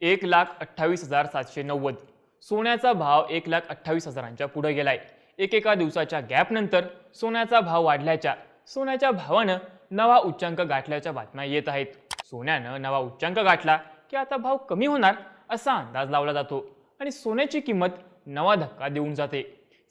एक लाख अठ्ठावीस हजार सातशे नव्वद. सोन्याचा भाव एक लाख अठ्ठावीस हजारांच्या पुढे गेलाय. एकेका दिवसाच्या गॅपनंतर सोन्याचा भाव वाढल्याच्या सोन्याच्या भावानं नवा उच्चांक गाठल्याच्या बातम्या येत आहेत. सोन्यानं नवा उच्चांक गाठला की आता भाव कमी होणार असा अंदाज लावला जातो आणि सोन्याची किंमत नवा धक्का देऊन जाते.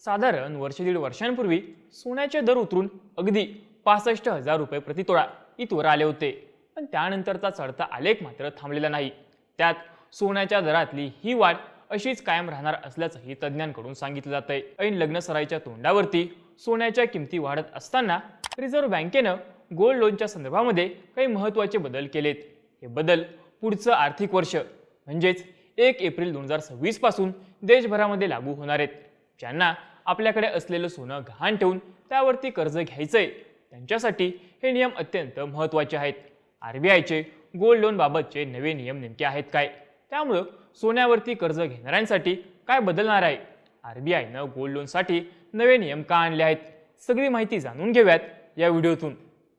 साधारण वर्ष दीड वर्षांपूर्वी सोन्याचे दर उतरून अगदी पासष्ट हजार रुपये प्रतितोळा इथवर आले होते. पण त्यानंतरचा चढता आलेख मात्र थांबलेला नाही. त्यात सोन्याच्या दरातली ही वाढ अशीच कायम राहणार असल्याचंही तज्ज्ञांकडून सांगितलं जातंय. ऐन लग्न सराईच्या तोंडावरती सोन्याच्या किमती वाढत असताना रिझर्व्ह बँकेनं गोल्ड लोनच्या संदर्भामध्ये काही महत्त्वाचे बदल केलेत. हे बदल पुढचं आर्थिक वर्ष म्हणजेच एक एप्रिल दोन हजार सव्वीसपासून देशभरामध्ये लागू होणार आहेत. ज्यांना आपल्याकडे असलेलं सोनं गहाण ठेवून त्यावरती कर्ज घ्यायचं आहे त्यांच्यासाठी हे नियम अत्यंत महत्त्वाचे आहेत. आर बी आयचे गोल्ड लोनबाबतचे नवे नियम नेमके आहेत काय? त्यामुळं सोन्यावरती कर्ज घेणाऱ्यांसाठी काय बदलणार आहे? आर बी आयनं गोल्ड लोनसाठी नवे नियम का आणले आहेत? सगळी माहिती जाणून घेऊयात या व्हिडिओतून.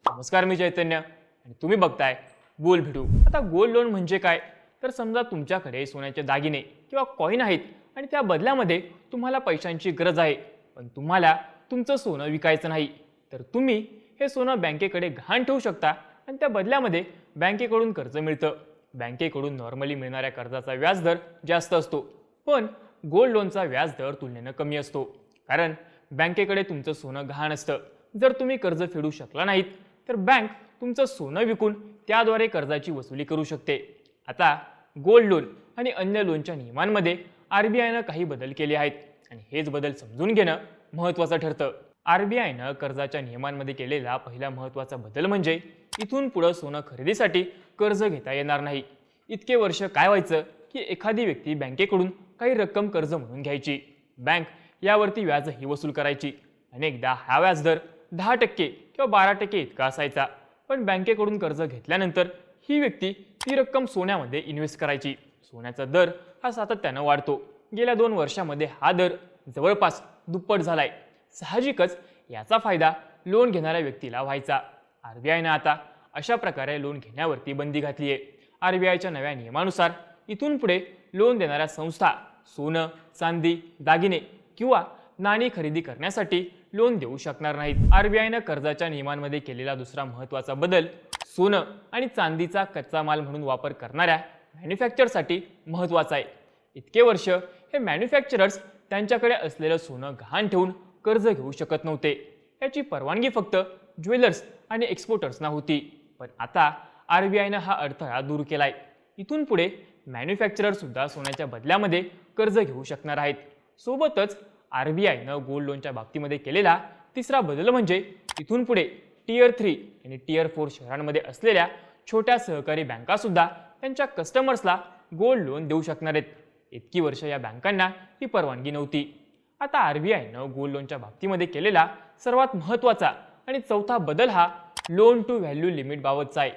नमस्कार मी चैतन्य आणि तुम्ही बघताय बोल भेटू. आता गोल्ड लोन म्हणजे काय? तर समजा तुमच्याकडे सोन्याचे दागिने किंवा कॉईन आहेत आणि त्या बदल्यामध्ये तुम्हाला पैशांची गरज आहे. पण तुम्हाला तुमचं सोनं विकायचं नाही. तर तुम्ही हे सोनं बँकेकडे गहाण ठेवू शकता आणि त्या बदल्यामध्ये बँकेकडून कर्ज मिळतं. बँकेकडून नॉर्मली मिळणाऱ्या कर्जाचा व्याजदर जास्त असतो. पण गोल्ड लोनचा व्याजदर तुलनेनं कमी असतो. कारण बँकेकडे तुमचं सोनं गहाण असतं. जर तुम्ही कर्ज फेडू शकला नाहीत तर बँक तुमचं सोनं विकून त्याद्वारे कर्जाची वसुली करू शकते. आता गोल्ड लोन आणि अन्य लोनच्या नियमांमध्ये आर बी आयनं काही बदल केले आहेत. आणि हेच बदल समजून घेणं महत्त्वाचं ठरतं. आर बी आयनं कर्जाच्या नियमांमध्ये केलेला पहिला महत्त्वाचा बदल म्हणजे इथून पुढं सोनं खरेदीसाठी कर्ज घेता येणार नाही. इतके वर्ष काय व्हायचं की एखादी व्यक्ती बँकेकडून काही रक्कम कर्ज म्हणून घ्यायची. बँक यावरती व्याजही वसूल करायची. अनेकदा हा व्याजदर दहा टक्के किंवा बारा टक्के इतका असायचा. पण बँकेकडून कर्ज घेतल्यानंतर ही व्यक्ती ती रक्कम सोन्यामध्ये इन्व्हेस्ट करायची. सोन्याचा दर हा सातत्यानं वाढतो. गेल्या दोन वर्षामध्ये हा दर जवळपास दुप्पट झालाय. साहजिकच याचा फायदा लोन घेणाऱ्या व्यक्तीला व्हायचा. आर बी आयनं आता अशा प्रकारे लोन घेण्यावरती बंदी घातली आहे. आर बी आयच्या नव्या नियमानुसार इथून पुढे लोन देणाऱ्या संस्था सोनं चांदी दागिने किंवा नाणी खरेदी करण्यासाठी लोन देऊ शकणार नाहीत. आर बी आयनं कर्जाच्या नियमांमध्ये केलेला दुसरा महत्त्वाचा बदल सोनं आणि चांदीचा कच्चा माल म्हणून वापर करणाऱ्या मॅन्युफॅक्चरसाठी महत्त्वाचा आहे. इतके वर्ष हे मॅन्युफॅक्चरर्स त्यांच्याकडे असलेलं सोनं गहाण ठेवून कर्ज घेऊ शकत नव्हते. याची परवानगी फक्त ज्वेलर्स आणि एक्सपोर्टर्सना होती. पण आता आर बी आयनं हा अडथळा दूर केलाय. इथून पुढे मॅन्युफॅक्चररसुद्धा सोन्याच्या बदल्यामध्ये कर्ज घेऊ शकणार आहेत. सोबतच आर बी आयनं गोल्ड लोनच्या बाबतीमध्ये केलेला तिसरा बदल म्हणजे इथून पुढे टियर थ्री आणि टियर फोर शहरांमध्ये असलेल्या छोट्या सहकारी बँकासुद्धा त्यांच्या कस्टमर्सला गोल्ड लोन देऊ शकणार आहेत. इतकी वर्ष या बँकांना ही परवानगी नव्हती. आता आर बी आयनं गोल्ड लोनच्या बाबतीमध्ये केलेला सर्वात महत्त्वाचा आणि चौथा बदल हा लोन टू व्हॅल्यू लिमिटबाबतचा आहे.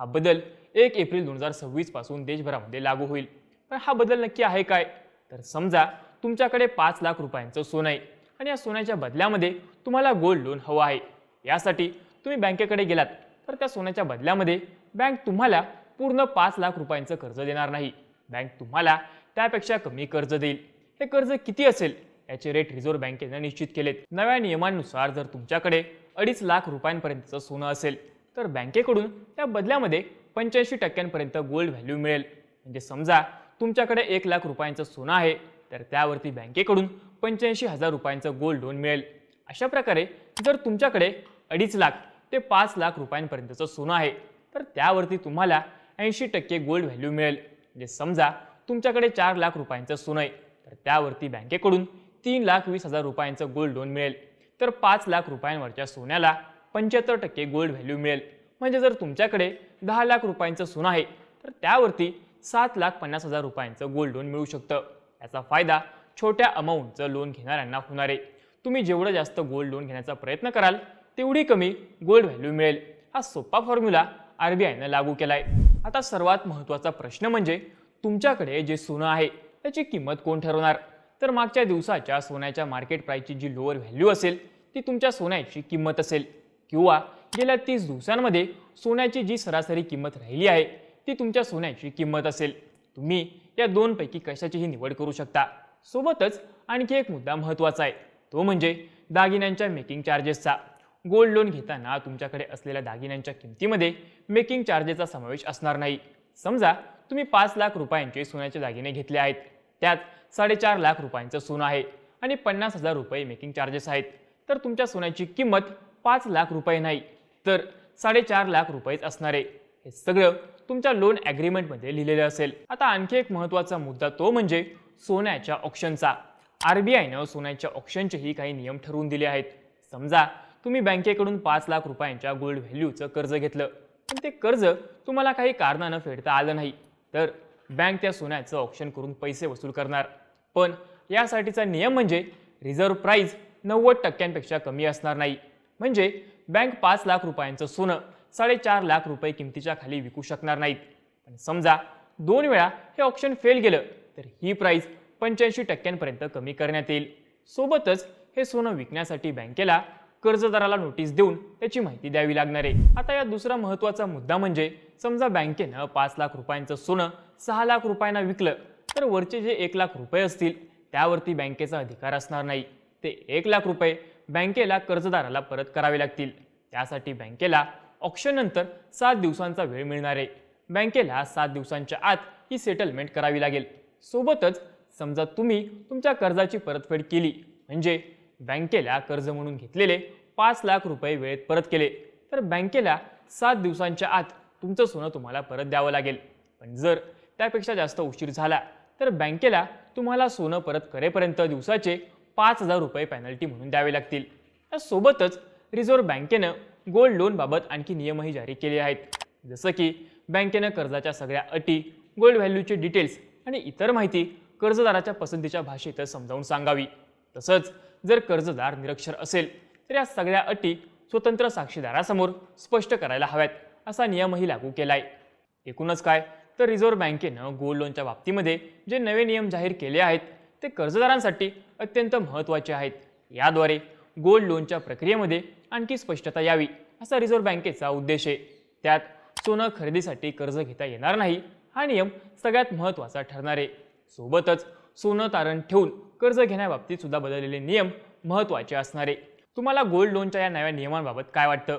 हा बदल एक एप्रिल दोन हजार सव्वीसपासून देशभरामध्ये लागू होईल. पण हा बदल नक्की आहे काय? तर समजा तुमच्याकडे पाच लाख रुपयांचं सोनं आहे आणि या सोन्याच्या बदल्यामध्ये तुम्हाला गोल्ड लोन हवं आहे. यासाठी तुम्ही बँकेकडे गेलात तर त्या सोन्याच्या बदल्यामध्ये बँक तुम्हाला पूर्ण पाच लाख रुपयांचं कर्ज देणार नाही. बँक तुम्हाला त्यापेक्षा कमी कर्ज देईल. हे कर्ज किती असेल? याचे रेट रिझर्व्ह बँकेनं निश्चित केलेत. नव्या नियमांनुसार जर तुमच्याकडे अडीच लाख रुपयांपर्यंतचं सोनं असेल तर बँकेकडून त्या बदल्यामध्ये पंच्याऐंशी टक्क्यांपर्यंत गोल्ड व्हॅल्यू मिळेल. म्हणजे समजा तुमच्याकडे एक लाख रुपयांचं सोनं आहे तर त्यावरती बँकेकडून पंच्याऐंशी हजार रुपयांचं गोल्ड लोन मिळेल. अशा प्रकारे जर तुमच्याकडे अडीच लाख ते पाच लाख रुपयांपर्यंतचं सोनं आहे तर त्यावरती तुम्हाला ऐंशी टक्के गोल्ड व्हॅल्यू मिळेल. म्हणजे समजा तुमच्याकडे चार लाख रुपयांचं सोनं आहे तर त्यावरती बँकेकडून तीन लाख वीस हजार रुपयांचं गोल्ड लोन मिळेल. तर पाच लाख रुपयांवरच्या सोन्याला पंच्याहत्तर टक्के गोल्ड व्हॅल्यू मिळेल. म्हणजे जर तुमच्याकडे दहा लाख रुपयांचं सोनं आहे तर त्यावरती सात लाख पन्नास हजार रुपयांचं गोल्ड लोन मिळू शकतं. याचा फायदा छोट्या अमाऊंटचं लोन घेणाऱ्यांना होणार आहे. तुम्ही जेवढं जास्त गोल्ड लोन घेण्याचा प्रयत्न कराल तेवढी कमी गोल्ड व्हॅल्यू मिळेल. हा सोपा फॉर्म्युला आर बी आयनं लागू केला आहे आता सर्वात महत्त्वाचा प्रश्न म्हणजे तुमच्याकडे जे सोनं आहे त्याची किंमत कोण ठरवणार? तर मागच्या दिवसाच्या सोन्याच्या मार्केट प्राईसची जी लोअर व्हॅल्यू असेल ती तुमच्या सोन्याची किंमत असेल. किंवा गेल्या तीस दिवसांमध्ये सोन्याची जी सरासरी किंमत राहिली आहे ती तुमच्या सोन्याची किंमत असेल. तुम्ही या दोनपैकी कशाचीही निवड करू शकता. सोबतच आणखी एक मुद्दा महत्त्वाचा आहे. तो म्हणजे दागिन्यांच्या मेकिंग चार्जेसचा गोल्ड लोन घेताना तुमच्याकडे असलेल्या दागिन्यांच्या किमतीमध्ये मेकिंग चार्जेसचा समावेश असणार नाही. समजा तुम्ही पाच लाख रुपयांचे सोन्याचे दागिने घेतले आहेत. त्यात साडेचार लाख रुपयांचं सोनं आहे आणि पन्नास हजार रुपये मेकिंग चार्जेस आहेत. तर तुमच्या सोन्याची किंमत पाच लाख रुपये नाही तर साडेचार लाख रुपयेच असणार आहे. हे सगळं तुमच्या लोन ॲग्रीमेंटमध्ये लिहिलेलं असेल. आता आणखी एक महत्त्वाचा मुद्दा तो म्हणजे सोन्याच्या ऑप्शनचा आर बी आयनं सोन्याच्या ऑप्शनचेही काही नियम ठरवून दिले आहेत. समजा तुम्ही बँकेकडून पाच लाख रुपयांच्या गोल्ड व्हॅल्यूचं कर्ज घेतलं पण ते कर्ज तुम्हाला काही कारणानं फेडता आलं नाही. तर बँक त्या सोन्याचं ऑप्शन करून पैसे वसूल करणार. पण यासाठीचा नियम म्हणजे रिझर्व्ह प्राईज नव्वद टक्क्यांपेक्षा कमी असणार नाही. म्हणजे बँक पाच लाख रुपयांचं सोनं साडेचार लाख रुपये किमतीच्या खाली विकू शकणार नाहीत. पण समजा दोन वेळा हे ऑप्शन फेल गेलं तर ही प्राईज पंच्याऐंशी टक्क्यांपर्यंत कमी करण्यात येईल. सोबतच हे सोनं विकण्यासाठी बँकेला कर्जदाराला नोटीस देऊन त्याची माहिती द्यावी लागणार आहे. आता या दुसरा महत्त्वाचा मुद्दा म्हणजे समजा बँकेनं पाच लाख रुपयांचं सोनं सहा लाख रुपयांना विकलं. तर वरचे जे एक लाख रुपये असतील त्यावरती बँकेचा अधिकार असणार नाही. ते एक लाख रुपये बँकेला कर्जदाराला परत करावे लागतील. त्यासाठी बँकेला ऑप्शननंतर सात दिवसांचा वेळ मिळणार आहे. बँकेला सात दिवसांच्या आत ही सेटलमेंट करावी लागेल. सोबतच समजा तुम्ही तुमच्या कर्जाची परतफेड केली म्हणजे बँकेला कर्ज म्हणून घेतलेले पाच लाख रुपये वेळेत परत केले तर बँकेला सात दिवसांच्या आत तुमचं सोनं तुम्हाला परत द्यावं लागेल. पण जर त्यापेक्षा जास्त उशीर झाला. तर बँकेला तुम्हाला सोनं परत करेपर्यंत दिवसाचे पाच हजार रुपये पॅनल्टी म्हणून द्यावे लागतील. त्यासोबतच रिझर्व्ह बँकेनं गोल्ड लोनबाबत आणखी नियमही जारी केले आहेत. जसं की बँकेनं कर्जाच्या सगळ्या अटी गोल्ड व्हॅल्यूचे डिटेल्स आणि इतर माहिती कर्जदाराच्या पसंतीच्या भाषेतच समजावून सांगावी. तसंच जर कर्जदार निरक्षर असेल तर या सगळ्या अटी स्वतंत्र साक्षीदारासमोर स्पष्ट करायला हव्यात असा नियमही लागू केला आहे एकूणच काय? तर रिझर्व्ह बँकेनं गोल्ड लोनच्या बाबतीमध्ये जे नवे नियम जाहीर केले आहेत ते कर्जदारांसाठी अत्यंत महत्त्वाचे आहेत. याद्वारे गोल्ड लोनच्या प्रक्रियेमध्ये आणखी स्पष्टता यावी असा रिझर्व्ह बँकेचा उद्देश आहे. त्यात सोनं खरेदीसाठी कर्ज घेता येणार नाही हा नियम सगळ्यात महत्त्वाचा ठरणार आहे. सोबतच सोनं तारण ठेवून कर्ज घेण्याबाबतीत सुद्धा बदललेले नियम महत्त्वाचे असणारे तुम्हाला गोल्ड लोनच्या या नव्या नियमांबाबत काय वाटतं?